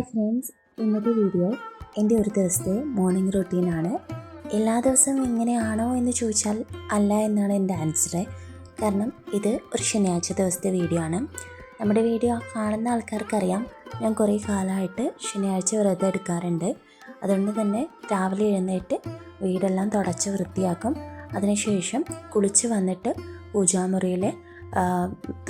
Friends ഇന്നത്തെ video എന്റെ ഒരു ദിവസത്തെ മോർണിംഗ് റൊട്ടീനാണ് എല്ലാ ദിവസവും എങ്ങനെയാണോ എന്ന് ചോദിച്ചാൽ അല്ല എന്നാണ് എന്റെ ആൻസർ കാരണം ഇത് ഒരു ശനിയാഴ്ച ദിവസത്തെ വീഡിയോ ആണ്. നമ്മുടെ വീഡിയോ കാണുന്ന ആൾക്കാർക്കറിയാം ഞാൻ കുറേ കാലമായിട്ട് ശനിയാഴ്ച വ്രതം എടുക്കാറുണ്ട്. അതുകൊണ്ട് തന്നെ രാവിലെ എഴുന്നേറ്റ് വീടെല്ലാം തുടച്ച് വൃത്തിയാക്കും. അതിനുശേഷം കുളിച്ച് വന്നിട്ട് പൂജാമുറിയിൽ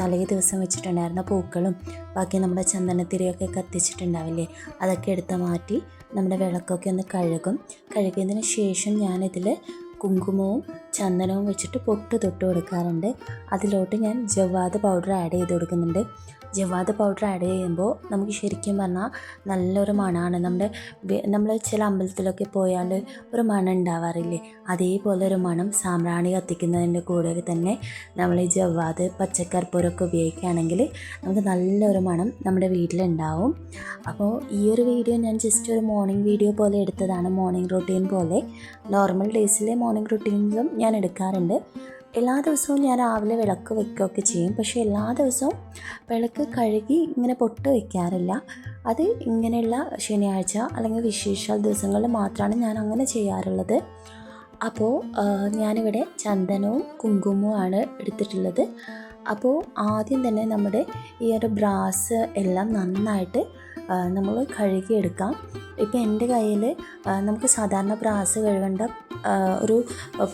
തലേ ദിവസം വെച്ചിട്ടുണ്ടായിരുന്ന പൂക്കളും ബാക്കി നമ്മുടെ ചന്ദനത്തിരിയൊക്കെ കത്തിച്ചിട്ടുണ്ടാവില്ലേ? അതൊക്കെ എടുത്ത് മാറ്റി നമ്മുടെ വിളക്കൊക്കെ ഒന്ന് കഴുകും. കഴുകിയതിന് ശേഷം ഞാനിതിൽ കുങ്കുമവും ചന്ദനവും വെച്ചിട്ട് പൊട്ട് തൊട്ട് കൊടുക്കാറുണ്ട്. അതിലോട്ട് ഞാൻ ജവാദ് പൗഡർ ആഡ് ചെയ്ത് കൊടുക്കുന്നുണ്ട്. ജവാദ് പൗഡർ ആഡ് ചെയ്യുമ്പോൾ നമുക്ക് ശരിക്കും പറഞ്ഞാൽ നല്ലൊരു മണമാണ്. നമ്മുടെ നമ്മൾ ചില അമ്പലത്തിലൊക്കെ പോയാൽ ഒരു മണം ഉണ്ടാവാറില്ലേ? അതേപോലെ ഒരു മണം സാമ്പ്രാണി കത്തിക്കുന്നതിന്റെ കൂടെ തന്നെ നമ്മൾ ഈ ജവാദ് പച്ചക്കർപ്പൂരമൊക്കെ ഉപയോഗിക്കുകയാണെങ്കിൽ നമുക്ക് നല്ലൊരു മണം നമ്മുടെ വീട്ടിലുണ്ടാവും. അപ്പോൾ ഈ ഒരു വീഡിയോ ഞാൻ ജസ്റ്റ് ഒരു മോർണിംഗ് വീഡിയോ പോലെ എടുത്തതാണ്. മോർണിംഗ് റൊട്ടീൻ പോലെ. നോർമൽ ഡേയ്സിലെ മോർണിംഗ് റുട്ടീൻസും ഞാൻ എടുക്കാറുണ്ട്. എല്ലാ ദിവസവും ഞാൻ രാവിലെ വിളക്ക് വെക്കുകയൊക്കെ ചെയ്യും. പക്ഷേ എല്ലാ ദിവസവും വിളക്ക് കഴുകി ഇങ്ങനെ പൊട്ട് വയ്ക്കാറില്ല അത് ഇങ്ങനെയുള്ള ശനിയാഴ്ച അല്ലെങ്കിൽ വിശേഷ ദിവസങ്ങളിൽ മാത്രമാണ് ഞാൻ അങ്ങനെ ചെയ്യാറുള്ളത്. അപ്പോൾ ഞാനിവിടെ ചന്ദനവും കുങ്കുമവും ആണ് എടുത്തിട്ടുള്ളത്. അപ്പോൾ ആദ്യം തന്നെ നമ്മുടെ ഈ ഒരു ബ്രാസ് എല്ലാം നന്നായിട്ട് നമ്മൾ കഴുകിയെടുക്കാം. ഇപ്പം എന്റെ കയ്യിൽ നമുക്ക് സാധാരണ ബ്രാസ് കഴുകേണ്ട ഒരു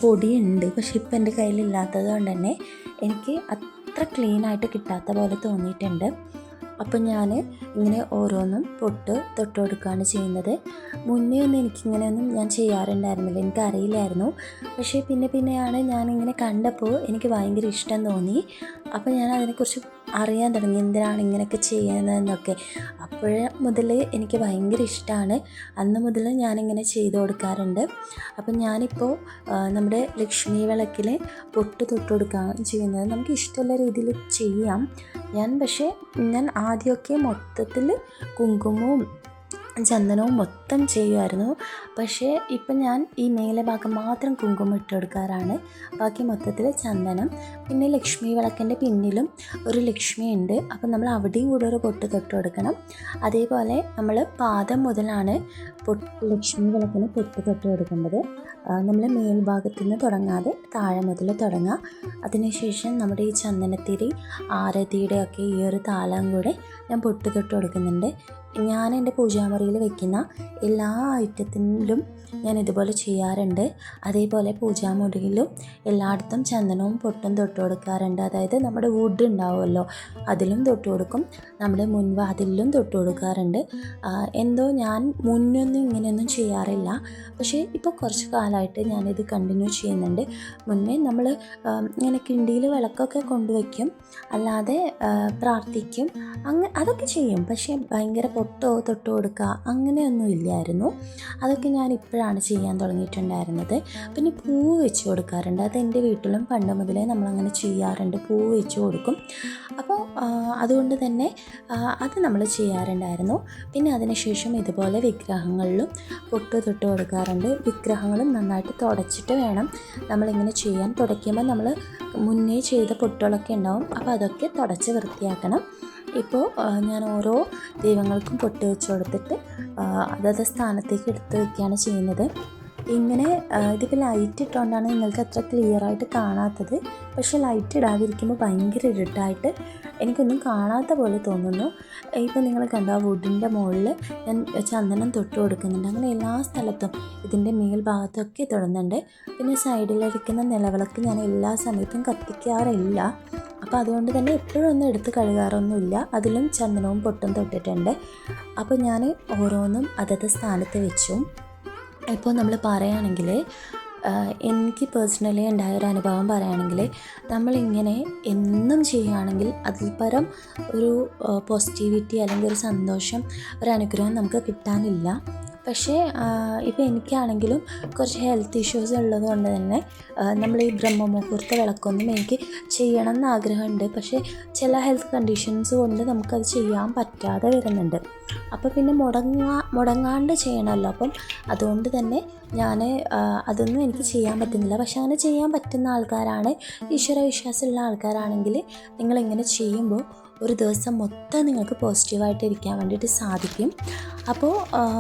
പൊടിയുണ്ട്. പക്ഷെ ഇപ്പം എന്റെ കയ്യിലില്ലാത്തത് കൊണ്ട് തന്നെ എനിക്ക് അത്ര ക്ലീനായിട്ട് കിട്ടാത്ത പോലെ തോന്നിയിട്ടുണ്ട്. അപ്പം ഞാൻ ഇങ്ങനെ ഓരോന്നും പൊട്ട് തൊട്ട് കൊടുക്കുകയാണ് ചെയ്യുന്നത്. മുന്നേ ഒന്നും എനിക്കിങ്ങനെയൊന്നും ഞാൻ ചെയ്യാറുണ്ടായിരുന്നില്ല. എനിക്കറിയില്ലായിരുന്നു. പക്ഷേ പിന്നെ പിന്നെയാണ് ഞാനിങ്ങനെ കണ്ടപ്പോൾ എനിക്ക് ഭയങ്കര ഇഷ്ടം തോന്നി. അപ്പോൾ ഞാൻ അതിനെക്കുറിച്ച് അറിയാൻ തുടങ്ങി എന്തിനാണ് ഇങ്ങനെയൊക്കെ ചെയ്യുന്നതെന്നൊക്കെ. അപ്പോൾ മുതൽ എനിക്ക് ഭയങ്കര ഇഷ്ടമാണ് അന്ന് മുതൽ ഞാനിങ്ങനെ ചെയ്തു കൊടുക്കാറുണ്ട്. അപ്പം ഞാനിപ്പോൾ നമ്മുടെ ലക്ഷ്മി വിളക്കിൽ പൊട്ട് തൊട്ട് കൊടുക്കാൻ ചെയ്യുന്നത്. നമുക്ക് ഇഷ്ടമുള്ള രീതിയിൽ ചെയ്യാം. ഞാൻ പക്ഷേ ഞാൻ ആദ്യമൊക്കെ മൊത്തത്തിൽ കുങ്കുമവും ചന്ദനവും മൊത്തം ചെയ്യുമായിരുന്നു പക്ഷേ ഇപ്പം ഞാൻ ഈ മേലെ ഭാഗം മാത്രം കുങ്കുമം ഇട്ട് കൊടുക്കാറാണ്. ബാക്കി മൊത്തത്തിൽ ചന്ദനം പിന്നെ ലക്ഷ്മി വിളക്കിന്റെ പിന്നിലും ഒരു ലക്ഷ്മി ഉണ്ട്. അപ്പം നമ്മൾ അവിടെയും കൂടെ ഒരു പൊട്ട് തൊട്ട് കൊടുക്കണം. അതേപോലെ നമ്മൾ പാദം മുതലാണ് പൊട്ട് ലക്ഷ്മി വിളക്കിന് പൊട്ട് തൊട്ട് കൊടുക്കേണ്ടത്. നമ്മൾ മേൽഭാഗത്തു നിന്ന് തുടങ്ങാതെ താഴെ മുതൽ തുടങ്ങുക അതിനുശേഷം നമ്മുടെ ഈ ചന്ദനത്തിരി ആരതിയുടെ ഒക്കെ ഈ ഒരു താളം കൂടെ ഞാൻ പൊട്ട് തൊട്ട് കൊടുക്കുന്നുണ്ട്. ഞാൻ എന്റെ പൂജാമുറിയിൽ വെക്കുന്ന എല്ലാ ഐറ്റത്തിലും ഞാൻ ഇതുപോലെ ചെയ്യാറുണ്ട്. അതേപോലെ പൂജാമുറിയിലും എല്ലായിടത്തും ചന്ദനവും പൊട്ടും തൊട്ട് കൊടുക്കാറുണ്ട്. അതായത് നമ്മുടെ വുഡ് ഉണ്ടാവുമല്ലോ അതിലും തൊട്ട് കൊടുക്കും. നമ്മുടെ മുൻവാതിലും തൊട്ട് കൊടുക്കാറുണ്ട്. എന്തോ ഞാൻ മുന്നൊന്നും ഇങ്ങനെയൊന്നും ചെയ്യാറില്ല. പക്ഷേ ഇപ്പോൾ കുറച്ച് കാലമായിട്ട് ഞാനിത് കണ്ടിന്യൂ ചെയ്യുന്നുണ്ട്. മുന്നേ നമ്മൾ ഇങ്ങനെ കിണ്ടിയിൽ വിളക്കൊക്കെ കൊണ്ടുവയ്ക്കും. അല്ലാതെ പ്രാർത്ഥിക്കും. അങ്ങ് അതൊക്കെ ചെയ്യും. പക്ഷേ ഭയങ്കര പൊട്ടോ തൊട്ടോ കൊടുക്കുക അങ്ങനെയൊന്നും ഇല്ലായിരുന്നു. അതൊക്കെ ഞാൻ ഇപ്പോഴാണ് ചെയ്യാൻ തുടങ്ങിയിട്ടുണ്ടായിരുന്നത്. പിന്നെ പൂവ് വെച്ച് കൊടുക്കാറുണ്ട്. അത് എന്റെ വീട്ടിലും പണ്ട് മുതലേ നമ്മളങ്ങനെ ചെയ്യാറുണ്ട്. പൂവ് വെച്ച് കൊടുക്കും. അപ്പോൾ അതുകൊണ്ട് തന്നെ അത് നമ്മൾ ചെയ്യാറുണ്ടായിരുന്നു. പിന്നെ അതിനുശേഷം ഇതുപോലെ വിഗ്രഹങ്ങളിലും പൊട്ട് തൊട്ട് കൊടുക്കാറുണ്ട്. വിഗ്രഹങ്ങളും നന്നായിട്ട് തുടച്ചിട്ട് വേണം നമ്മളിങ്ങനെ ചെയ്യാൻ. തുടയ്ക്കുമ്പോൾ നമ്മൾ മുന്നേ ചെയ്ത പൊട്ടുകളൊക്കെ ഉണ്ടാവും. അപ്പോൾ അതൊക്കെ തുടച്ച് വൃത്തിയാക്കണം. ഇപ്പോൾ ഞാൻ ഓരോ ദൈവങ്ങൾക്കും പൊട്ട് വെച്ച് കൊടുത്തിട്ട് അതത് സ്ഥാനത്തേക്ക് എടുത്ത് വയ്ക്കുകയാണ് ചെയ്യുന്നത്. ഇങ്ങനെ ഇതിപ്പോൾ ലൈറ്റ് ഇട്ടുകൊണ്ടാണ് നിങ്ങൾക്ക് അത്ര ക്ലിയർ ആയിട്ട് കാണാത്തത്. പക്ഷേ ലൈറ്റ് ഇടാതിരിക്കുമ്പോൾ ഭയങ്കര ഇരുട്ടായിട്ട് എനിക്കൊന്നും കാണാത്ത പോലെ തോന്നുന്നു. ഇപ്പോൾ നിങ്ങൾ കണ്ട ആ വുഡിന്റെ മുകളിൽ ഞാൻ ചന്ദനം തൊട്ട് കൊടുക്കുന്നുണ്ട്. അങ്ങനെ എല്ലാ സ്ഥലത്തും ഇതിന്റെ മേൽഭാഗത്തൊക്കെ തൊടുന്നുണ്ട്. പിന്നെ സൈഡിലിരിക്കുന്ന നിലവിളക്ക് ഞാൻ എല്ലാ സമയത്തും കത്തിക്കാറില്ല. അപ്പോൾ അതുകൊണ്ട് തന്നെ എപ്പോഴും ഒന്നും എടുത്ത് കഴുകാറൊന്നുമില്ല. അതിലും ചന്ദനവും പൊട്ടും തൊട്ടിട്ടുണ്ട്. അപ്പോൾ ഞാൻ ഓരോന്നും അതത് സ്ഥാനത്ത് വെച്ചു. ഇപ്പോൾ നമ്മൾ പറയുകയാണെങ്കിൽ എനിക്ക് പേഴ്സണലി ഉണ്ടായ ഒരു അനുഭവം പറയുകയാണെങ്കിൽ നമ്മളിങ്ങനെ എന്നും ചെയ്യുകയാണെങ്കിൽ അതിൽ പരം ഒരു പോസിറ്റിവിറ്റി അല്ലെങ്കിൽ ഒരു സന്തോഷം ഒരു അനുഗ്രഹം നമുക്ക് കിട്ടാനില്ല. പക്ഷേ ഇപ്പോൾ എനിക്കാണെങ്കിലും കുറച്ച് ഹെൽത്ത് ഇഷ്യൂസ് ഉള്ളത് കൊണ്ട് തന്നെ നമ്മൾ ഈ ബ്രഹ്മ മുഹൂർത്ത വിളക്കൊന്നും എനിക്ക് ചെയ്യണം എന്ന് ആഗ്രഹമുണ്ട്. പക്ഷേ ചില ഹെൽത്ത് കണ്ടീഷൻസ് കൊണ്ട് നമുക്കത് ചെയ്യാൻ പറ്റാതെ വരുന്നുണ്ട്. അപ്പോൾ പിന്നെ മുടങ്ങാ മുടങ്ങാണ്ട് ചെയ്യണമല്ലോ. അപ്പം അതുകൊണ്ട് തന്നെ ഞാൻ അതൊന്നും എനിക്ക് ചെയ്യാൻ പറ്റുന്നില്ല. പക്ഷെ അങ്ങനെ ചെയ്യാൻ പറ്റുന്ന ആൾക്കാരാണ് ഈശ്വര വിശ്വാസമുള്ള ആൾക്കാരാണെങ്കിൽ നിങ്ങളിങ്ങനെ ചെയ്യുമ്പോൾ ഒരു ദിവസം മൊത്തം നിങ്ങൾക്ക് പോസിറ്റീവായിട്ട് ഇരിക്കാൻ വേണ്ടിയിട്ട് സാധിക്കും. അപ്പോൾ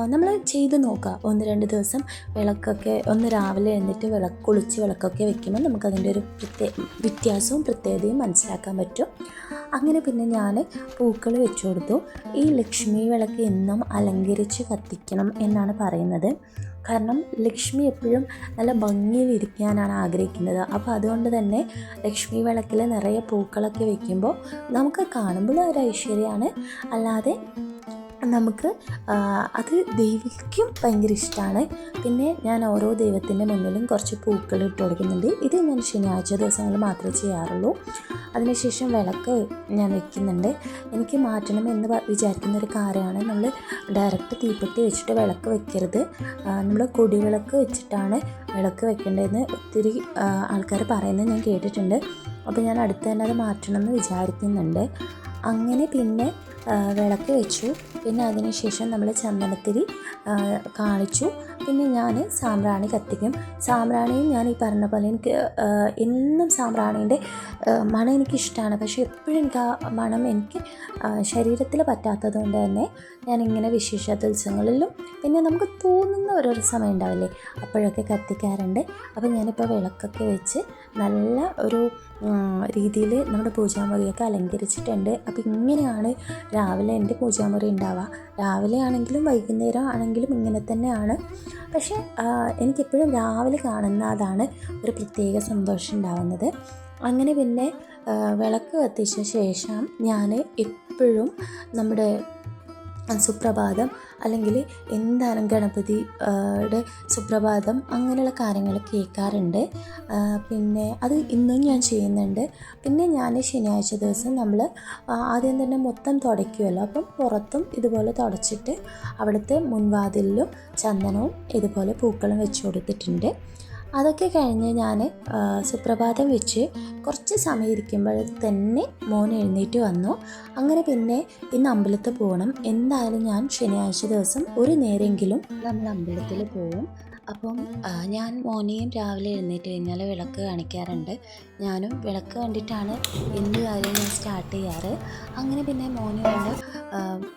നമ്മൾ ചെയ്ത് നോക്കുക. ഒന്ന് രണ്ട് ദിവസം വിളക്കൊക്കെ ഒന്ന് രാവിലെ എന്നിട്ട് വിളക്ക് കുളിച്ച് വിളക്കൊക്കെ വെക്കുമ്പോൾ നമുക്കതിന്റെ ഒരു പ്രത്യേ വ്യത്യാസവും പ്രത്യേകതയും മനസ്സിലാക്കാൻ പറ്റും. അങ്ങനെ പിന്നെ ഞാൻ പൂക്കൾ വെച്ചു കൊടുത്തു. ഈ ലക്ഷ്മി വിളക്ക് എന്നും അലങ്കരിച്ച് കത്തിക്കണം എന്നാണ് പറയുന്നത്. കാരണം ലക്ഷ്മി എപ്പോഴും നല്ല ഭംഗിയിൽ ഇരിക്കാനാണ് ആഗ്രഹിക്കുന്നത്. അപ്പോൾ അതുകൊണ്ട് തന്നെ ലക്ഷ്മി വിളക്കിൽ നിറയെ പൂക്കളൊക്കെ വെക്കുമ്പോൾ നമുക്ക് കാണുമ്പോൾ ഒരു ഐശ്വര്യമാണ്. അല്ലാതെ നമുക്ക് അത് ദൈവിക്കും ഭയങ്കര ഇഷ്ടമാണ് പിന്നെ ഞാൻ ഓരോ ദൈവത്തിന്റെ മുന്നിലും കുറച്ച് പൂക്കൾ ഇട്ട് കൊടുക്കുന്നുണ്ട്. ഇത് ഞാൻ ശനിയാഴ്ച ദിവസങ്ങളിൽ മാത്രമേ ചെയ്യാറുള്ളൂ. അതിനുശേഷം വിളക്ക് ഞാൻ വെക്കുന്നുണ്ട്. എനിക്ക് മാറ്റണം എന്ന് വിചാരിക്കുന്ന ഒരു കാര്യമാണ് നമ്മൾ ഡയറക്റ്റ് തീപ്പെട്ടി വെച്ചിട്ട് വിളക്ക് വെക്കരുത്. നമ്മൾ കൊടിവിളക്ക് വെച്ചിട്ടാണ് വിളക്ക് വെക്കേണ്ടതെന്ന് ഒത്തിരി ആൾക്കാർ പറയുന്നത് ഞാൻ കേട്ടിട്ടുണ്ട്. അപ്പോൾ ഞാൻ അടുത്ത് തന്നെ അത് മാറ്റണം എന്ന് വിചാരിക്കുന്നുണ്ട്. അങ്ങനെ പിന്നെ വിളക്ക് വെച്ചു. പിന്നെ അതിനുശേഷം നമ്മൾ ചന്ദനത്തിരി കാണിച്ചു. പിന്നെ ഞാൻ സാമ്പ്രാണി കത്തിക്കും. സാമ്പ്രാണിയും ഞാൻ ഈ പറഞ്ഞ പോലെ എനിക്ക് എന്നും സാമ്പ്രാണീന്റെ മണം എനിക്കിഷ്ടമാണ് പക്ഷേ എപ്പോഴും എനിക്ക് ആ മണം എനിക്ക് ശരീരത്തിൽ പറ്റാത്തത് കൊണ്ട് തന്നെ ഞാനിങ്ങനെ വിശേഷ ദിവസങ്ങളിലും പിന്നെ നമുക്ക് തോന്നുന്ന ഓരോരോ സമയം ഉണ്ടാവില്ലേ? അപ്പോഴൊക്കെ കത്തിക്കാറുണ്ട്. അപ്പോൾ ഞാനിപ്പോൾ വിളക്കൊക്കെ വെച്ച് നല്ല ഒരു രീതിയിൽ നമ്മുടെ പൂജാമുറിയൊക്കെ അലങ്കരിച്ചിട്ടുണ്ട്. അപ്പോൾ ഇങ്ങനെയാണ് രാവിലെ എന്റെ പൂജാമുറി ഉണ്ടാവുക. രാവിലെ ആണെങ്കിലും വൈകുന്നേരം ആണെങ്കിലും ഇങ്ങനെ തന്നെയാണ്. പക്ഷേ എനിക്കെപ്പോഴും രാവിലെ കാണുന്ന അതാണ് ഒരു പ്രത്യേക സന്തോഷം ഉണ്ടാവുന്നത്. അങ്ങനെ പിന്നെ വിളക്ക് കത്തിച്ച ശേഷം ഞാൻ എപ്പോഴും നമ്മുടെ സുപ്രഭാതം അല്ലെങ്കിൽ എന്താണ് ഗണപതിയുടെ സുപ്രഭാതം അങ്ങനെയുള്ള കാര്യങ്ങൾ കേൾക്കാറുണ്ട്. പിന്നെ അത് ഇന്നും ഞാൻ ചെയ്യുന്നുണ്ട്. പിന്നെ ഞാൻ ശനിയാഴ്ച ദിവസം നമ്മൾ ആദ്യം തന്നെ മൊത്തം തുടയ്ക്കുമല്ലോ അപ്പം പുറത്തും ഇതുപോലെ തുടച്ചിട്ട് അവിടുത്തെ മുൻവാതിലിലും ചന്ദനവും ഇതുപോലെ പൂക്കളും വെച്ച് കൊടുത്തിട്ടുണ്ട്. അതൊക്കെ കഴിഞ്ഞ് ഞാൻ സുപ്രഭാതം വെച്ച് കുറച്ച് സമയം ഇരിക്കുമ്പോൾ തന്നെ മോൻ എഴുന്നേറ്റ് വന്നു. അങ്ങനെ പിന്നെ ഇന്ന് അമ്പലത്തിൽ പോകണം. എന്തായാലും ഞാൻ ശനിയാഴ്ച ദിവസം ഒരു നേരെങ്കിലും നമ്മൾ അമ്പലത്തിൽ പോകും. അപ്പം ഞാൻ മോനെയും രാവിലെ എഴുന്നേറ്റ് കഴിഞ്ഞാൽ വിളക്ക് കാണിക്കാറുണ്ട്. ഞാനും വിളക്ക് കണ്ടിട്ടാണ് എന്ത് കാര്യം ഞാൻ സ്റ്റാർട്ട് ചെയ്യാറ്. അങ്ങനെ പിന്നെ മോന് കൊണ്ട്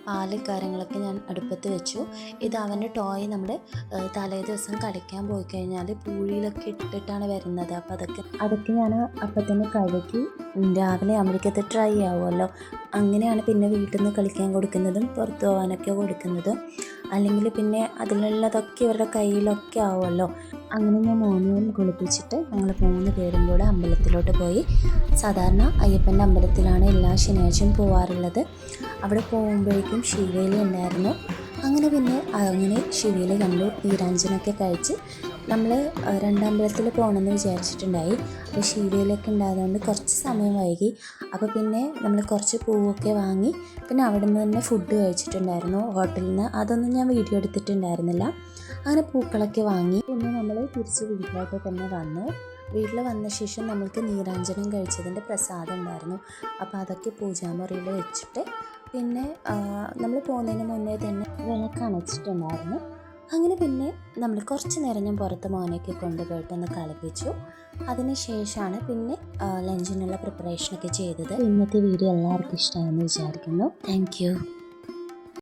പാൽ കാര്യങ്ങളൊക്കെ ഞാൻ അടുപ്പത്ത് വെച്ചു. ഇത് അവന്റെ ടോയ് നമ്മൾ തലേ ദിവസം കളിക്കാൻ പോയി കഴിഞ്ഞാൽ പൂഴിയിലൊക്കെ ഇട്ടിട്ടാണ് വരുന്നത്. അപ്പോൾ അതൊക്കെ അതൊക്കെ ഞാൻ അപ്പം തന്നെ കഴുകി രാവിലെ അമ്മയ്ക്കത് ട്രൈ ആവുമല്ലോ. അങ്ങനെയാണ് പിന്നെ വീട്ടിൽ നിന്ന് കളിക്കാൻ കൊടുക്കുന്നതും പുറത്തു പോകാനൊക്കെ കൊടുക്കുന്നതും. അല്ലെങ്കിൽ പിന്നെ അതിലുള്ളതൊക്കെ ഇവരുടെ കയ്യിലൊക്കെ ആവുമല്ലോ. അങ്ങനെ ഞാൻ മോനെയും കുളിപ്പിച്ചിട്ട് ഞങ്ങൾ മൂന്ന് പേരും കൂടെ അമ്പലത്തിലോട്ട് പോയി. സാധാരണ അയ്യപ്പന്റെ അമ്പലത്തിലാണ് എല്ലാ ശനിയാഴ്ചയും പോവാറുള്ളത്. അവിടെ പോകുമ്പോഴേക്കും ശിവേലി ഉണ്ടായിരുന്നു. അങ്ങനെ പിന്നെ അങ്ങനെ ശിവേലി കണ്ടു. ഈരാഞ്ചനൊക്കെ കഴിച്ച് നമ്മൾ രണ്ടമ്പലത്തിൽ പോകണമെന്ന് വിചാരിച്ചിട്ടുണ്ടായി. അപ്പോൾ ശീലയിലൊക്കെ ഉണ്ടായതുകൊണ്ട് കുറച്ച് സമയം വൈകി. അപ്പോൾ പിന്നെ നമ്മൾ കുറച്ച് പൂവൊക്കെ വാങ്ങി പിന്നെ അവിടെ നിന്ന് തന്നെ ഫുഡ് കഴിച്ചിട്ടുണ്ടായിരുന്നു ഹോട്ടലിൽ നിന്ന് അതൊന്നും ഞാൻ വീഡിയോ എടുത്തിട്ടുണ്ടായിരുന്നില്ല. അങ്ങനെ പൂക്കളൊക്കെ വാങ്ങി. പിന്നെ നമ്മൾ തിരിച്ച് വീട്ടിലോട്ട് തന്നെ വന്നു. വീട്ടിൽ വന്ന ശേഷം നമ്മൾക്ക് നീരാഞ്ജനം കഴിച്ചതിന്റെ പ്രസാദം ഉണ്ടായിരുന്നു. അപ്പോൾ അതൊക്കെ പൂജാമുറിയിൽ വെച്ചിട്ട് പിന്നെ നമ്മൾ പോകുന്നതിന് മുന്നേ തന്നെ വിളക്ക് അണച്ചിട്ടുണ്ടായിരുന്നു. അങ്ങനെ പിന്നെ നമ്മൾ കുറച്ച് നേരം ഞാൻ പുറത്ത് മോനെയൊക്കെ കൊണ്ടുപോയിട്ട് ഒന്ന് കളിപ്പിച്ചു. അതിന് ശേഷമാണ് പിന്നെ ലഞ്ചിനുള്ള പ്രിപ്പറേഷനൊക്കെ ചെയ്തത്. ഇന്നത്തെ വീഡിയോ എല്ലാവർക്കും ഇഷ്ടമായെന്ന് വിചാരിക്കുന്നു. താങ്ക്